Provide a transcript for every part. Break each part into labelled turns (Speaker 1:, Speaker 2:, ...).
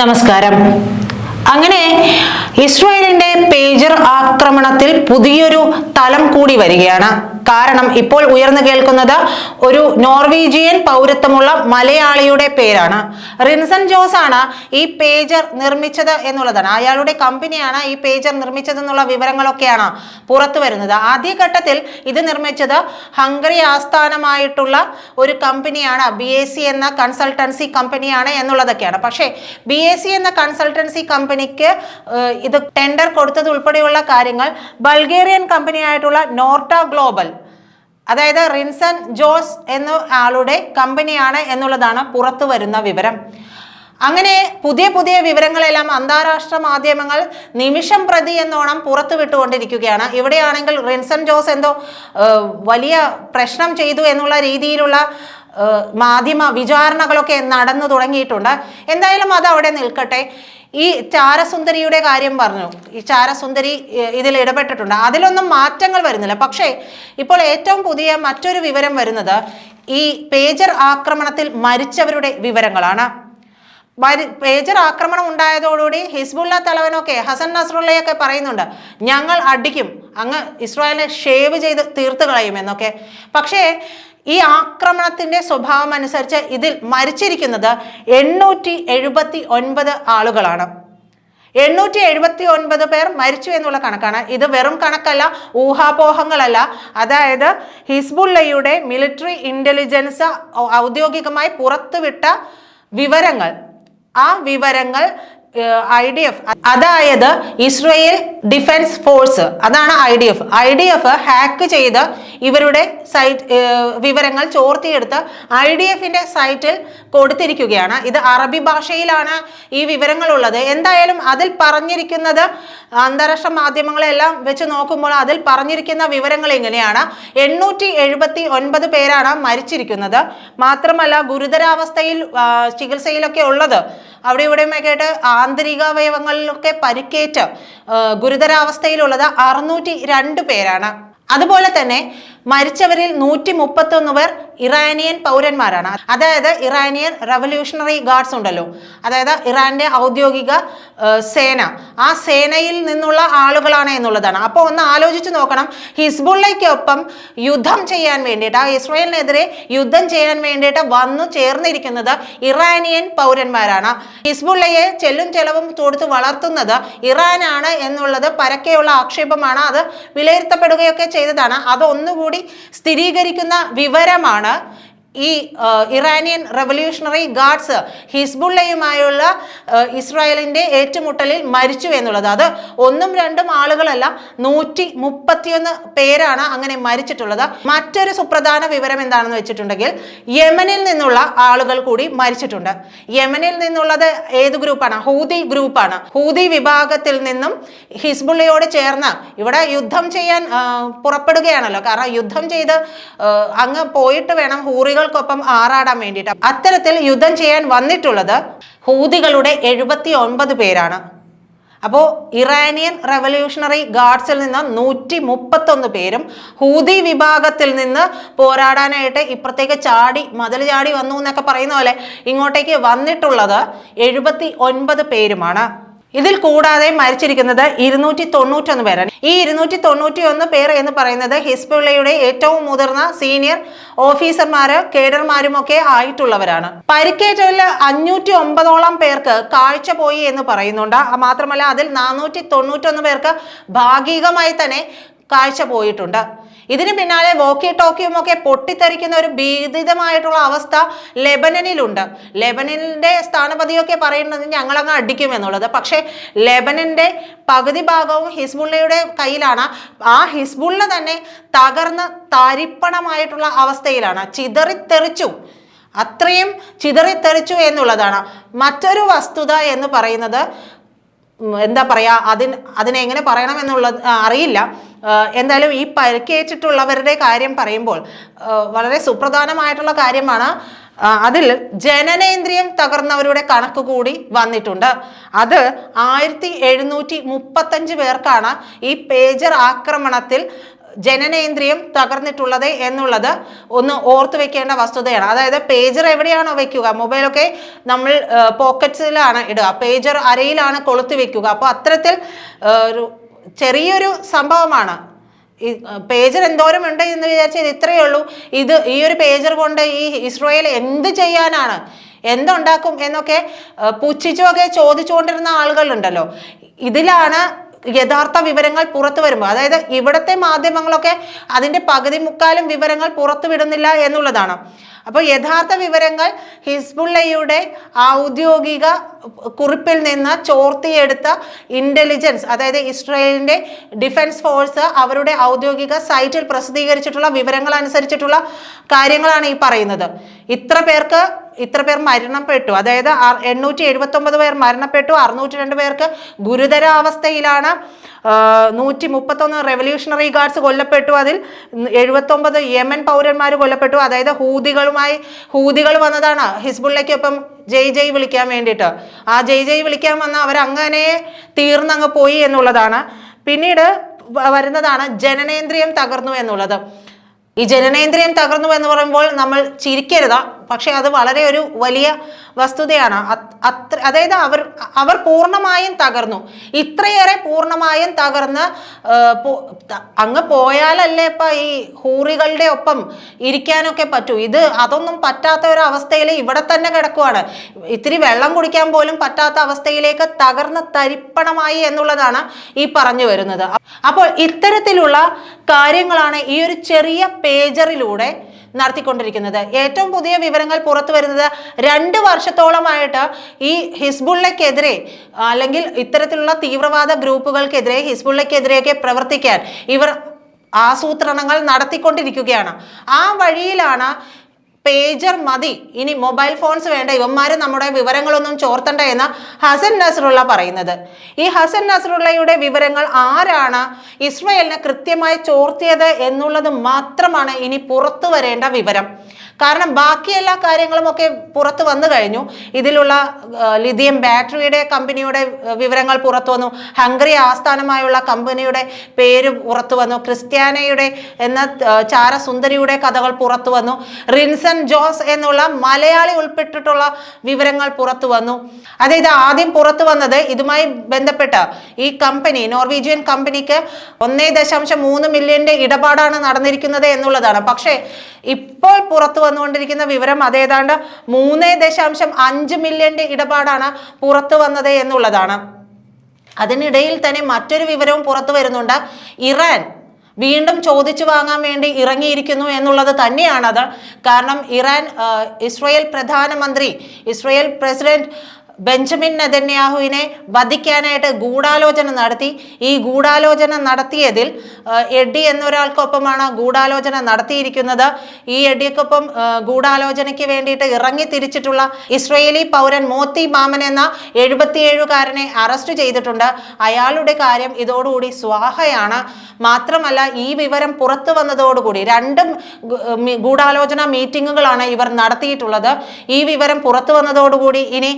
Speaker 1: നമസ്കാരം. അങ്ങനെ ഇസ്രായേലിന്റെ പേജർ ആക്രമണത്തിൽ പുതിയൊരു തലം കൂടി വരികയാണ്. കാരണം ഇപ്പോൾ ഉയർന്നു കേൾക്കുന്നത് ഒരു നോർവീജിയൻ പൗരത്വമുള്ള മലയാളിയുടെ പേരാണ്. റിൻസൺ ജോസ് ആണ് ഈ പേജർ നിർമ്മിച്ചത് എന്നുള്ളതാണ്. അയാളുടെ കമ്പനിയാണ് ഈ പേജർ നിർമ്മിച്ചതെന്നുള്ള വിവരങ്ങളൊക്കെയാണ് പുറത്തു വരുന്നത്. ആദ്യഘട്ടത്തിൽ ഇത് നിർമ്മിച്ചത് ഹംഗറി ആസ്ഥാനമായിട്ടുള്ള ഒരു കമ്പനിയാണ് ബി എസ് സി എന്ന കൺസൾട്ടൻസി കമ്പനിയാണ് എന്നുള്ളതൊക്കെയാണ്. പക്ഷേ ബി എസ് സി എന്ന കൺസൾട്ടൻസി കമ്പനിക്ക് ഇത് ടെൻഡർ കൊടുത്തത് ഉൾപ്പെടെയുള്ള കാര്യങ്ങൾ ബൾഗേറിയൻ കമ്പനിയായിട്ടുള്ള നോർട്ട ഗ്ലോബൽ അതായത് റിൻസൺ ജോസ് എന്ന ആളുടെ കമ്പനിയാണ് എന്നുള്ളതാണ് പുറത്തു വരുന്ന വിവരം. അങ്ങനെ പുതിയ പുതിയ വിവരങ്ങളെല്ലാം അന്താരാഷ്ട്ര മാധ്യമങ്ങൾ നിമിഷം പ്രതി എന്നോണം പുറത്തു വിട്ടുകൊണ്ടിരിക്കുകയാണ്. ഇവിടെയാണെങ്കിൽ റിൻസൺ ജോസ് എന്തോ വലിയ പ്രശ്നം ചെയ്തു എന്നുള്ള രീതിയിലുള്ള മാധ്യമ വിചാരണകളൊക്കെ നടന്നു തുടങ്ങിയിട്ടുണ്ട്. എന്തായാലും അത് അവിടെ നിൽക്കട്ടെ. ഈ ചാരസുന്ദരിയുടെ കാര്യം പറഞ്ഞു. ഈ ചാരസുന്ദരി ഇതിൽ ഇടപെട്ടിട്ടുണ്ട്. അതിലൊന്നും മാറ്റങ്ങൾ വരുന്നില്ല. പക്ഷേ ഇപ്പോൾ ഏറ്റവും പുതിയ മറ്റൊരു വിവരം വരുന്നത് ഈ പേജർ ആക്രമണത്തിൽ മരിച്ചവരുടെ വിവരങ്ങളാണ്. പേജർ ആക്രമണം ഉണ്ടായതോടുകൂടി ഹിസ്ബുള്ള തലവനൊക്കെ ഹസൻ നസ്രുള്ളയൊക്കെ പറയുന്നുണ്ട് ഞങ്ങൾ അടിക്കും. അങ്ങ് ഇസ്രായേലിനെ ഷേവ് ചെയ്ത് തീർത്ത് കളയുമെന്നൊക്കെ പക്ഷേ ഈ ആക്രമണത്തിന്റെ സ്വഭാവം അനുസരിച്ച് ഇതിൽ മരിച്ചിരിക്കുന്നത് എണ്ണൂറ്റി എഴുപത്തി ഒൻപത് ആളുകളാണ്. എണ്ണൂറ്റി എഴുപത്തി ഒൻപത് പേർ മരിച്ചു എന്നുള്ള കണക്കാണ്. ഇത് വെറും കണക്കല്ല ഊഹാപോഹങ്ങളല്ല. അതായത് ഹിസ്ബുള്ളയുടെ മിലിറ്ററി ഇന്റലിജൻസ് ഔദ്യോഗികമായി പുറത്തുവിട്ട വിവരങ്ങൾ. ആ വിവരങ്ങൾ ഐ ഡി എഫ് അതായത് ഇസ്രയേൽ ഡിഫൻസ് ഫോഴ്സ്. അതാണ് I D F I D F hack ചെയ്ത് ഇവരുടെ സൈറ്റ് വിവരങ്ങൾ ചോർത്തിയെടുത്ത് ഐ ഡി എഫിന്റെ സൈറ്റിൽ കൊടുത്തിരിക്കുകയാണ്. ഇത് അറബി ഭാഷയിലാണ് ഈ വിവരങ്ങൾ ഉള്ളത് എന്തായാലും അതിൽ പറഞ്ഞിരിക്കുന്നത് അന്താരാഷ്ട്ര മാധ്യമങ്ങളെല്ലാം വെച്ച് നോക്കുമ്പോൾ അതിൽ പറഞ്ഞിരിക്കുന്ന വിവരങ്ങൾ ഇങ്ങനെയാണ് എണ്ണൂറ്റി എഴുപത്തി ഒൻപത് പേരാണ് മരിച്ചിരിക്കുന്നത്. മാത്രമല്ല ഗുരുതരാവസ്ഥയിൽ ചികിത്സയിലൊക്കെ ഉള്ളത്. അവിടെ ഇവിടെയുമൊക്കെ ആയിട്ട് ആന്തരിക അവയവങ്ങളിലൊക്കെ പരിക്കേറ്റ് ഗുരുതരാവസ്ഥയിലുള്ളത് അറുന്നൂറ്റി രണ്ട് പേരാണ്. അതുപോലെ തന്നെ മരിച്ചവരിൽ നൂറ്റി മുപ്പത്തൊന്ന് പേർ ഇറാനിയൻ പൗരന്മാരാണ്. അതായത് ഇറാനിയൻ റവല്യൂഷണറി ഗാർഡ്സ് ഉണ്ടല്ലോ. അതായത് ഇറാന്റെ ഔദ്യോഗിക സേന. ആ സേനയിൽ നിന്നുള്ള ആളുകളാണ് എന്നുള്ളതാണ്. അപ്പോൾ ഒന്ന് ആലോചിച്ച് നോക്കണം. ഹിസ്ബുള്ളയ്ക്കൊപ്പം യുദ്ധം ചെയ്യാൻ വേണ്ടിയിട്ട് ആ ഇസ്രായേലിനെതിരെ യുദ്ധം ചെയ്യാൻ വേണ്ടിയിട്ട് വന്നു ചേർന്നിരിക്കുന്നത് ഇറാനിയൻ പൗരന്മാരാണ്. ഹിസ്ബുള്ളയെ ചെല്ലും ചെലവും കൊടുത്ത് വളർത്തുന്നത് ഇറാനാണ് എന്നുള്ളത് പരക്കെയുള്ള ആക്ഷേപമാണ്. അത് വിലയിരുത്തപ്പെടുകയൊക്കെ ചെയ്തതാണ്. അത് ഒന്നുകൂടി സ്ഥിരീകരിക്കുന്ന വിവരമാണ് ഈ ഇറാനിയൻ റവല്യൂഷണറി ഗാർഡ്സ് ഹിസ്ബുള്ളയുമായുള്ള ഇസ്രായേലിന്റെ ഏറ്റുമുട്ടലിൽ മരിച്ചു എന്നുള്ളത്. അത് ഒന്നും രണ്ടും ആളുകളല്ല നൂറ്റി മുപ്പത്തിയൊന്ന് പേരാണ് അങ്ങനെ മരിച്ചിട്ടുള്ളത്. മറ്റൊരു സുപ്രധാന വിവരം എന്താണെന്ന് വെച്ചിട്ടുണ്ടെങ്കിൽ യമനിൽ നിന്നുള്ള ആളുകൾ കൂടി മരിച്ചിട്ടുണ്ട്. യമനിൽ നിന്നുള്ളത് ഏത് ഗ്രൂപ്പാണ്? ഹൂതി ഗ്രൂപ്പാണ്. ഹൂതി വിഭാഗത്തിൽ നിന്നും ഹിസ്ബുള്ളയോട് ചേർന്ന് ഇവിടെ യുദ്ധം ചെയ്യാൻ പുറപ്പെടുകയാണല്ലോ. കാരണം യുദ്ധം ചെയ്ത് അങ്ങ് പോയിട്ട് വേണം ഹൂറികൾക്കൊപ്പം ആറാടാൻ വേണ്ടിയിട്ട്. അത്തരത്തിൽ യുദ്ധം ചെയ്യാൻ വന്നിട്ടുള്ളത് ഹൂതികളുടെ എഴുപത്തി ഒൻപത് പേരാണ്. അപ്പോൾ ഇറാനിയൻ റെവല്യൂഷണറി ഗാർഡ്സിൽ നിന്ന് നൂറ്റി മുപ്പത്തൊന്ന് പേരും ഹൂതി വിഭാഗത്തിൽ നിന്ന് പോരാടാനായിട്ട് ഇപ്പുറത്തേക്ക് ചാടി മതിൽ ചാടി വന്നു എന്നൊക്കെ പറയുന്ന പോലെ ഇങ്ങോട്ടേക്ക് വന്നിട്ടുള്ളത് എഴുപത്തി ഒൻപത് പേരുമാണ്. ഇതിൽ കൂടാതെ മരിച്ചിരിക്കുന്നത് ഇരുന്നൂറ്റി തൊണ്ണൂറ്റൊന്ന് പേരാണ്. ഈ ഇരുന്നൂറ്റി തൊണ്ണൂറ്റി ഒന്ന് പേർ എന്ന് പറയുന്നത് ഹിസ്ബുള്ളയുടെ ഏറ്റവും മുതിർന്ന സീനിയർ ഓഫീസർമാര് കേഡർമാരുമൊക്കെ ആയിട്ടുള്ളവരാണ്. പരിക്കേറ്റവരിൽ അഞ്ഞൂറ്റി ഒമ്പതോളം പേർക്ക് കാഴ്ച പോയി എന്ന് പറയുന്നുണ്ട്. മാത്രമല്ല അതിൽ നാനൂറ്റി തൊണ്ണൂറ്റൊന്ന് പേർക്ക് ഭാഗികമായി തന്നെ കാഴ്ച പോയിട്ടുണ്ട്. ഇതിന് പിന്നാലെ വോക്കി ടോക്കിയും ഒക്കെ പൊട്ടിത്തെറിക്കുന്ന ഒരു ഭീതിതമായിട്ടുള്ള അവസ്ഥ ലെബനനിലുണ്ട്. ലെബനനിന്റെ സ്ഥാനപതിയൊക്കെ പറയുന്നത് ഞങ്ങളങ്ങ് അടിക്കും എന്നുള്ളത് പക്ഷേ ലെബനന്റെ പകുതി ഭാഗവും ഹിസ്ബുള്ളയുടെ കയ്യിലാണ്. ആ ഹിസ്ബുള്ള തന്നെ തകർന്ന് തരിപ്പണമായിട്ടുള്ള അവസ്ഥയിലാണ്. ചിതറിത്തെറിച്ചു. അത്രയും ചിതറിത്തെറിച്ചു എന്നുള്ളതാണ്. മറ്റൊരു വസ്തുത എന്ന് പറയുന്നത് എന്താ പറയുക അതിന് അതിനെ എങ്ങനെ പറയണം എന്നുള്ളത് അറിയില്ല. എന്തായാലും ഈ പരിക്കേറ്റിട്ടുള്ളവരുടെ കാര്യം പറയുമ്പോൾ വളരെ സുപ്രധാനമായിട്ടുള്ള കാര്യമാണ്. അതിൽ ജനനേന്ദ്രിയം തകർന്നവരുടെ കണക്ക് കൂടി വന്നിട്ടുണ്ട്. അത് ആയിരത്തി എഴുന്നൂറ്റി മുപ്പത്തഞ്ച് പേർക്കാണ് ഈ പേജർ ആക്രമണത്തിൽ ജനനേന്ദ്രിയം തകർന്നിട്ടുള്ളത് എന്നുള്ളത് ഒന്ന് ഓർത്തു വെക്കേണ്ട വസ്തുതയാണ്. അതായത് പേജർ എവിടെയാണോ വെക്കുക? മൊബൈലൊക്കെ നമ്മൾ പോക്കറ്റ്സിലാണ് ഇടുക. പേജർ അരയിലാണ് കൊളുത്തി വെക്കുക. അപ്പോൾ അത്തരത്തിൽ ഒരു ചെറിയൊരു സംഭവമാണ്. ഈ പേജർ എന്തോരം ഉണ്ട് എന്ന് വിചാരിച്ചാൽ ഇത്രയേ ഉള്ളൂ. ഇത് ഈ ഒരു പേജർ കൊണ്ട് ഈ ഇസ്രോയേൽ എന്ത് ചെയ്യാനാണ്? എന്തുണ്ടാക്കും എന്നൊക്കെ പുച്ഛിച്ചുമൊക്കെ ചോദിച്ചുകൊണ്ടിരുന്ന ആളുകളുണ്ടല്ലോ. ഇതിലാണ് യഥാർത്ഥ വിവരങ്ങൾ പുറത്തു വരുമ്പോൾ അതായത് ഇവിടുത്തെ മാധ്യമങ്ങളൊക്കെ അതിന്റെ പകുതി മുക്കാലും വിവരങ്ങൾ പുറത്തു വിടുന്നില്ല എന്നുള്ളതാണ്. അപ്പോൾ യഥാർത്ഥ വിവരങ്ങൾ ഹിസ്ബുള്ളയുടെ ഔദ്യോഗിക കുറിപ്പിൽ നിന്ന് ചോർത്തിയെടുത്ത ഇന്റലിജൻസ് അതായത് ഇസ്രയേലിന്റെ ഡിഫൻസ് ഫോഴ്സ് അവരുടെ ഔദ്യോഗിക സൈറ്റിൽ പ്രസിദ്ധീകരിച്ചിട്ടുള്ള വിവരങ്ങൾ അനുസരിച്ചിട്ടുള്ള കാര്യങ്ങളാണ് ഈ പറയുന്നത്. ഇത്ര പേർക്ക് ഇത്ര പേർ മരണപ്പെട്ടു. അതായത് എണ്ണൂറ്റി എഴുപത്തൊമ്പത് പേർ മരണപ്പെട്ടു. അറുന്നൂറ്റി രണ്ട് പേർക്ക് ഗുരുതരാവസ്ഥയിലാണ്. നൂറ്റി മുപ്പത്തൊന്ന് റെവല്യൂഷണറി ഗാർഡ്സ് കൊല്ലപ്പെട്ടു. അതിൽ എഴുപത്തൊമ്പത് യമൻ പൗരന്മാർ കൊല്ലപ്പെട്ടു. അതായത് ഹൂതികളുമായി ഹൂതികൾ വന്നതാണ്. ഹിസ്ബുള്ളയ്ക്കൊപ്പം ജയ് ജയ് വിളിക്കാൻ വേണ്ടിയിട്ട്. ആ ജയ് ജയ് വിളിക്കാൻ വന്ന അവരങ്ങനെ തീർന്നങ്ങ് പോയി എന്നുള്ളതാണ്. പിന്നീട് വരുന്നതാണ് ജനനേന്ദ്രിയം തകർന്നു എന്നുള്ളത്. ഈ ജനനേന്ദ്രിയം തകർന്നു എന്ന് പറയുമ്പോൾ നമ്മൾ ചിരിക്കരുത്. പക്ഷെ അത് വളരെ ഒരു വലിയ വസ്തുതയാണ്. അത്ര അതായത് അവർ അവർ പൂർണമായും തകർന്നു. ഇത്രയേറെ പൂർണമായും തകർന്ന് അങ്ങ് പോയാലല്ലേ ഇപ്പം ഈ ഹൂറികളുടെ ഒപ്പം ഇരിക്കാനൊക്കെ പറ്റൂ. ഇത് അതൊന്നും പറ്റാത്ത ഒരു അവസ്ഥയിൽ ഇവിടെ തന്നെ കിടക്കുവാണ്. ഇത്തിരി വെള്ളം കുടിക്കാൻ പോലും പറ്റാത്ത അവസ്ഥയിലേക്ക് തകർന്ന് തരിപ്പണമായി എന്നുള്ളതാണ് ഈ പറഞ്ഞു വരുന്നത്. അപ്പോൾ ഇത്തരത്തിലുള്ള കാര്യങ്ങളാണ് ഈ ഒരു ചെറിയ പേജറിലൂടെ നടത്തിക്കൊണ്ടിരിക്കുന്നത്. ഏറ്റവും പുതിയ വിവരങ്ങൾ പുറത്തു വരുന്നത് രണ്ട് വർഷത്തോളമായിട്ട് ഈ ഹിസ്ബുള്ളക്കെതിരെ അല്ലെങ്കിൽ ഇത്തരത്തിലുള്ള തീവ്രവാദ ഗ്രൂപ്പുകൾക്കെതിരെ ഹിസ്ബുള്ളക്കെതിരെയൊക്കെ പ്രവർത്തിക്കാൻ ഇവർ ആസൂത്രണങ്ങൾ നടത്തിക്കൊണ്ടിരിക്കുകയാണ്. ആ വഴിയിലാണ് പേജർ മതി. ഇനി മൊബൈൽ ഫോൺസ് വേണ്ട. ഇവന്മാർ നമ്മുടെ വിവരങ്ങളൊന്നും ചോർത്തണ്ട എന്ന് ഹസൻ നസറുള്ള പറയുന്നത്. ഈ ഹസൻ നസറുള്ളയുടെ വിവരങ്ങൾ ആരാണ് ഇസ്രയേലിനെ കൃത്യമായി ചോർത്തിയത് എന്നുള്ളത് മാത്രമാണ് ഇനി പുറത്തു വരേണ്ട വിവരം. കാരണം ബാക്കി എല്ലാ കാര്യങ്ങളും ഒക്കെ പുറത്തു വന്നു കഴിഞ്ഞു. ഇതിലുള്ള ലിഥിയം ബാറ്ററിയുടെ കമ്പനിയുടെ വിവരങ്ങൾ പുറത്തു വന്നു. ഹംഗറി ആസ്ഥാനമായുള്ള കമ്പനിയുടെ പേര് പുറത്തു വന്നു. ക്രിസ്ത്യാനയുടെ എന്ന ചാരസുന്ദരിയുടെ കഥകൾ പുറത്തു വന്നു. ജോസ് എന്നുള്ള മലയാളി ഉൾപ്പെട്ടിട്ടുള്ള വിവരങ്ങൾ പുറത്തു വന്നു. അതായത് ആദ്യം പുറത്തു വന്നത് ഇതുമായി ബന്ധപ്പെട്ട ഈ കമ്പനി നോർവീജിയൻ കമ്പനിക്ക് ഒന്നേ ദശാംശം മൂന്ന് മില്യന്റെ ഇടപാടാണ് നടന്നിരിക്കുന്നത് എന്നുള്ളതാണ്. പക്ഷേ ഇപ്പോൾ പുറത്തു വന്നുകൊണ്ടിരിക്കുന്ന വിവരം അതേതാണ്ട് മൂന്നേ ദശാംശം അഞ്ച് മില്യന്റെ ഇടപാടാണ് പുറത്തു വന്നത് എന്നുള്ളതാണ്. അതിനിടയിൽ തന്നെ മറ്റൊരു വിവരവും പുറത്തു വരുന്നുണ്ട്. ഇറാൻ വീണ്ടും ചോദിച്ചു വാങ്ങാൻ വേണ്ടി ഇറങ്ങിയിരിക്കുന്നു എന്നുള്ളത് തന്നെയാണത്. കാരണം ഇറാൻ ഇസ്രയേൽ പ്രധാനമന്ത്രി ഇസ്രയേൽ പ്രസിഡന്റ് ബെഞ്ചമിൻ നെതന്യാഹുവിനെ വധിക്കാനായിട്ട് ഗൂഢാലോചന നടത്തി. ഈ ഗൂഢാലോചന നടത്തിയതിൽ എഡി എന്നൊരാൾക്കൊപ്പമാണ് ഗൂഢാലോചന നടത്തിയിരിക്കുന്നത്. ഈ എഡിക്കൊപ്പം ഗൂഢാലോചനയ്ക്ക് വേണ്ടിയിട്ട് ഇറങ്ങി തിരിച്ചിട്ടുള്ള ഇസ്രയേലി പൗരൻ മോത്തി മാമൻ എന്ന എഴുപത്തിയേഴുകാരനെ അറസ്റ്റ് ചെയ്തിട്ടുണ്ട്. അയാളുടെ കാര്യം ഇതോടുകൂടി സ്വാഹയാണ്. മാത്രമല്ല ഈ വിവരം പുറത്തു വന്നതോടുകൂടി രണ്ടും ഗൂഢാലോചന മീറ്റിങ്ങുകളാണ് ഇവർ നടത്തിയിട്ടുള്ളത്. ഈ വിവരം പുറത്തു വന്നതോടുകൂടി ഇനി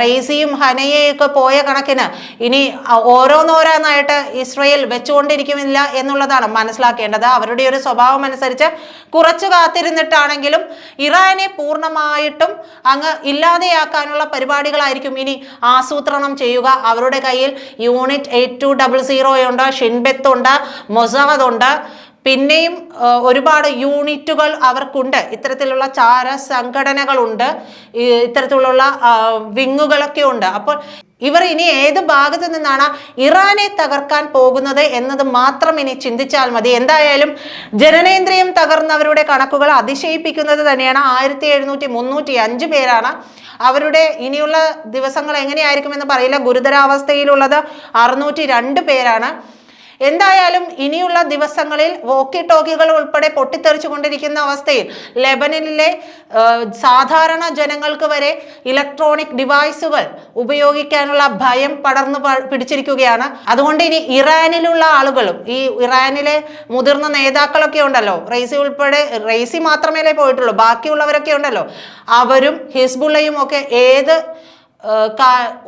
Speaker 1: റെയ്സിയും ഹനയെയൊക്കെ പോയ കണക്കിന് ഇനി ഓരോന്നോരോന്നായിട്ട് ഇസ്രയേൽ വെച്ചുകൊണ്ടിരിക്കുന്നില്ല എന്നുള്ളതാണ് മനസ്സിലാക്കേണ്ടത്. അവരുടെ ഒരു സ്വഭാവം അനുസരിച്ച് കുറച്ച് കാത്തിരുന്നിട്ടാണെങ്കിലും ഇറാനെ പൂർണമായിട്ടും അങ്ങ് ഇല്ലാതെയാക്കാനുള്ള പരിപാടികളായിരിക്കും ഇനി ആസൂത്രണം ചെയ്യുക. അവരുടെ കയ്യിൽ unit eight two double zero ഉണ്ട് ഷിൻബെത്ത് ഉണ്ട് മൊസാദ് ഉണ്ട്. പിന്നെയും ഒരുപാട് യൂണിറ്റുകൾ അവർക്കുണ്ട്. ഇത്തരത്തിലുള്ള ചാര സംഘടനകളുണ്ട് ഇത്തരത്തിലുള്ള വിങ്ങുകളൊക്കെ ഉണ്ട്. അപ്പോൾ ഇവർ ഇനി ഏത് ഭാഗത്ത് നിന്നാണ് ഇറാനെ തകർക്കാൻ പോകുന്നത് എന്നത് മാത്രം ഇനി ചിന്തിച്ചാൽ മതി. എന്തായാലും ജനനേന്ദ്രിയം തകർന്നവരുടെ കണക്കുകൾ അതിശയിപ്പിക്കുന്നത് തന്നെയാണ്. ആയിരത്തി എഴുന്നൂറ്റി മുന്നൂറ്റി അഞ്ച് പേരാണ് അവരുടെ ഇനിയുള്ള ദിവസങ്ങൾ എങ്ങനെയായിരിക്കുമെന്ന് പറയില്ല. ഗുരുതരാവസ്ഥയിലുള്ളത് അറുന്നൂറ്റി രണ്ട് പേരാണ്. എന്തായാലും ഇനിയുള്ള ദിവസങ്ങളിൽ വോക്കി ടോക്കികൾ ഉൾപ്പെടെ പൊട്ടിത്തെറിച്ചു കൊണ്ടിരിക്കുന്ന അവസ്ഥയിൽ ലെബനനിലെ സാധാരണ ജനങ്ങൾക്ക് വരെ ഇലക്ട്രോണിക് ഡിവൈസുകൾ ഉപയോഗിക്കാനുള്ള ഭയം പടർന്നു പിടിച്ചിരിക്കുകയാണ്. അതുകൊണ്ട് ഇനി ഇറാനിലുള്ള ആളുകളും ഈ ഇറാനിലെ മുതിർന്ന നേതാക്കളൊക്കെ ഉണ്ടല്ലോ റെയ്സി ഉൾപ്പെടെ റെയ്സി മാത്രമേ പോയിട്ടുള്ളൂ ബാക്കിയുള്ളവരൊക്കെ ഉണ്ടല്ലോ അവരും ഹിസ്ബുള്ളയും ഒക്കെ ഏത്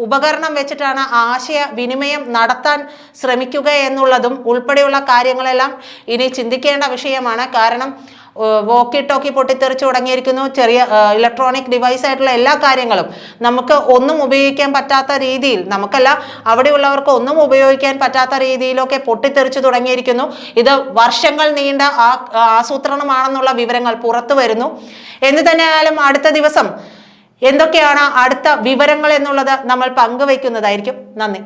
Speaker 1: ഉപകരണം വെച്ചിട്ടാണ് ആശയ വിനിമയം നടത്താൻ ശ്രമിക്കുക എന്നുള്ളതും ഉൾപ്പെടെയുള്ള കാര്യങ്ങളെല്ലാം ഇനി ചിന്തിക്കേണ്ട വിഷയമാണ്. കാരണം വോക്കി ടോക്കി പൊട്ടിത്തെറിച്ച് തുടങ്ങിയിരിക്കുന്നു. ചെറിയ ഇലക്ട്രോണിക് ഡിവൈസ് ആയിട്ടുള്ള എല്ലാ കാര്യങ്ങളും നമുക്ക് ഒന്നും ഉപയോഗിക്കാൻ പറ്റാത്ത രീതിയിൽ നമുക്കല്ല അവിടെയുള്ളവർക്ക് ഒന്നും ഉപയോഗിക്കാൻ പറ്റാത്ത രീതിയിലൊക്കെ പൊട്ടിത്തെറിച്ച് തുടങ്ങിയിരിക്കുന്നു. ഇത് വർഷങ്ങൾ നീണ്ട ആ ആസൂത്രണമാണെന്നുള്ള വിവരങ്ങൾ പുറത്തു വരുന്നു. എന്ന് തന്നെയായാലും അടുത്ത ദിവസം എന്തൊക്കെയാണ് അടുത്ത വിവരങ്ങൾ എന്നുള്ളത് നമ്മൾ പങ്കുവയ്ക്കുന്നതായിരിക്കും. നന്ദി.